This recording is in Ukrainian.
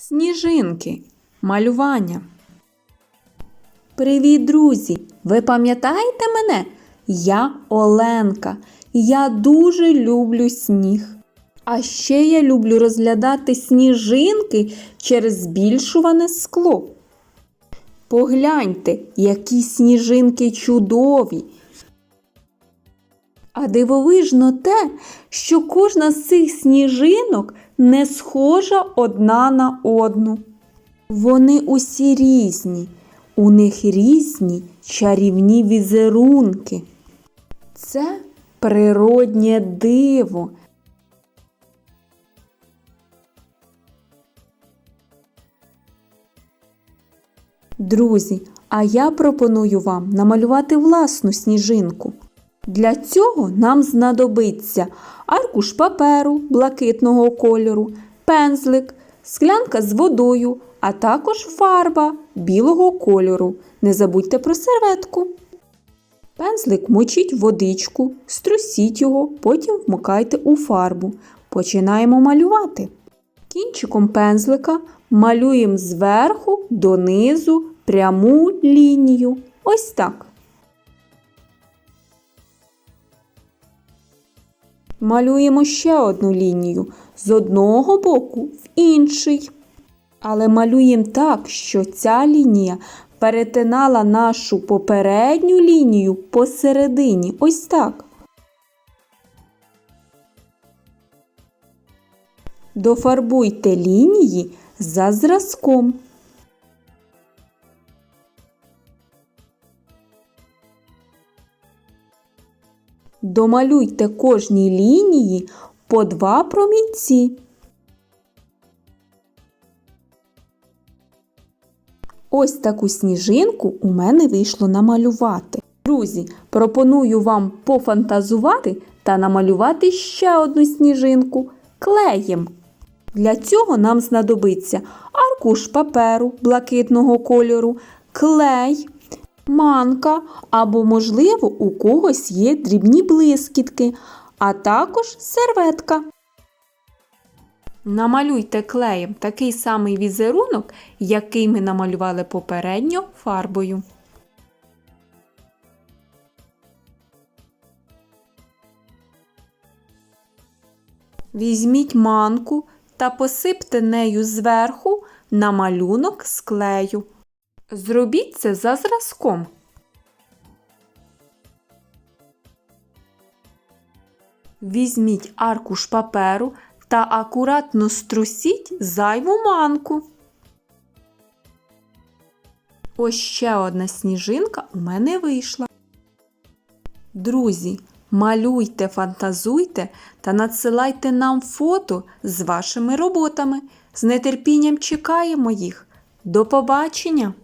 Сніжинки. Малювання. Привіт, друзі! Ви пам'ятаєте мене? Я Оленка. Я дуже люблю сніг. А ще я люблю розглядати сніжинки через збільшуване скло. Погляньте, які сніжинки чудові. А дивовижно те, що кожна з цих сніжинок не схожа одна на одну. Вони усі різні, у них різні чарівні візерунки. Це природнє диво. Друзі, а я пропоную вам намалювати власну сніжинку. Для цього нам знадобиться аркуш паперу блакитного кольору, пензлик, склянка з водою, а також фарба білого кольору. Не забудьте про серветку. Пензлик мочіть водичку, струсіть його, потім вмикайте у фарбу. Починаємо малювати. Кінчиком пензлика малюємо зверху донизу пряму лінію. Ось так. Малюємо ще одну лінію з одного боку в інший. Але малюємо так, що ця лінія перетинала нашу попередню лінію посередині. Ось так. Дофарбуйте лінії за зразком. Домалюйте кожній лінії по два промінці. Ось таку сніжинку у мене вийшло намалювати. Друзі, пропоную вам пофантазувати та намалювати ще одну сніжинку клеєм. Для цього нам знадобиться аркуш паперу блакитного кольору, клей, манка або, можливо, у когось є дрібні блискітки, а також серветка. Намалюйте клеєм такий самий візерунок, який ми намалювали попередньо фарбою. Візьміть манку та посипте нею зверху на малюнок з клею. Зробіть це за зразком. Візьміть аркуш паперу та акуратно струсіть зайву манку. Ось ще одна сніжинка у мене вийшла. Друзі, малюйте, фантазуйте та надсилайте нам фото з вашими роботами. З нетерпінням чекаємо їх. До побачення!